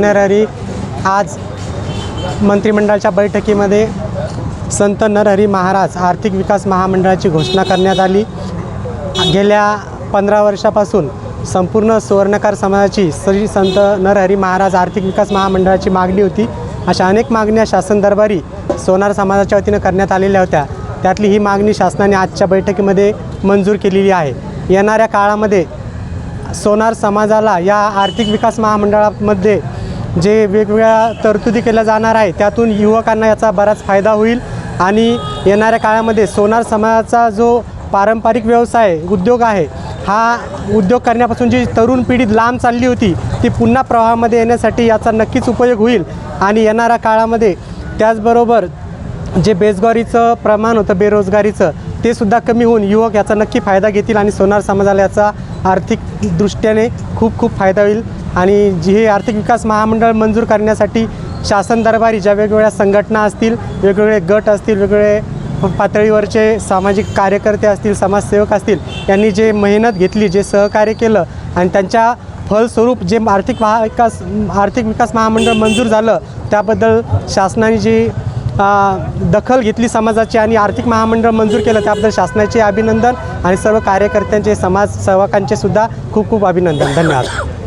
नरहरी आज मंत्रिमंडळाच्या बैठकीमध्ये संत नरहरी महाराज आर्थिक विकास महामंडळाची घोषणा करण्यात आली. गेल्या पंधरा वर्षापासून संपूर्ण सुवर्णकार समाजाची श्री संत नरहरी महाराज आर्थिक विकास महामंडळाची मागणी होती. अशा अनेक मागण्या शासन दरबारी सोनार समाजाच्या वतीनं करण्यात आलेल्या होत्या. त्यातली ही मागणी शासनाने आजच्या बैठकीमध्ये मंजूर केलेली आहे. येणाऱ्या काळामध्ये सोनार समाजाला या आर्थिक विकास महामंडळामध्ये जे वेगवेगळ्या तरतुदी केल्या जाणार आहे त्यातून युवकांना याचा बराच फायदा होईल. आणि येणाऱ्या काळामध्ये सोनार समाजाचा जो पारंपरिक व्यवसाय उद्योग आहे हा उद्योग करण्यापासून जी तरुण पिढी लांब चालली होती ती पुन्हा प्रवाहामध्ये येण्यासाठी याचा नक्कीच उपयोग होईल. आणि येणाऱ्या काळामध्ये त्याचबरोबर जे बेजगारीचं प्रमाण होतं बेरोजगारीचं ते सुद्धा कमी होऊन युवक याचा नक्की फायदा घेतील आणि सोनार समाजाला याचा आर्थिक दृष्ट्याने खूप खूप फायदा होईल. आणि जी हे आर्थिक विकास महामंडळ मंजूर करण्यासाठी शासन दरबारी ज्या वेगवेगळ्या संघटना असतील वेगवेगळे गट असतील वेगवेगळे पातळीवरचे सामाजिक कार्यकर्ते असतील समाजसेवक असतील यांनी जे मेहनत घेतली जे सहकार्य केलं आणि त्यांच्या फलस्वरूप जे आर्थिक महा विकास आर्थिक विकास महामंडळ मंजूर झालं त्याबद्दल शासनाने जी दखल घेतली समाजाची आणि आर्थिक महामंडळ मंजूर केलं त्याबद्दल शासनाचे अभिनंदन आणि सर्व कार्यकर्त्यांचे समाज सेवकांचे सुद्धा खूप खूप अभिनंदन. धन्यवाद.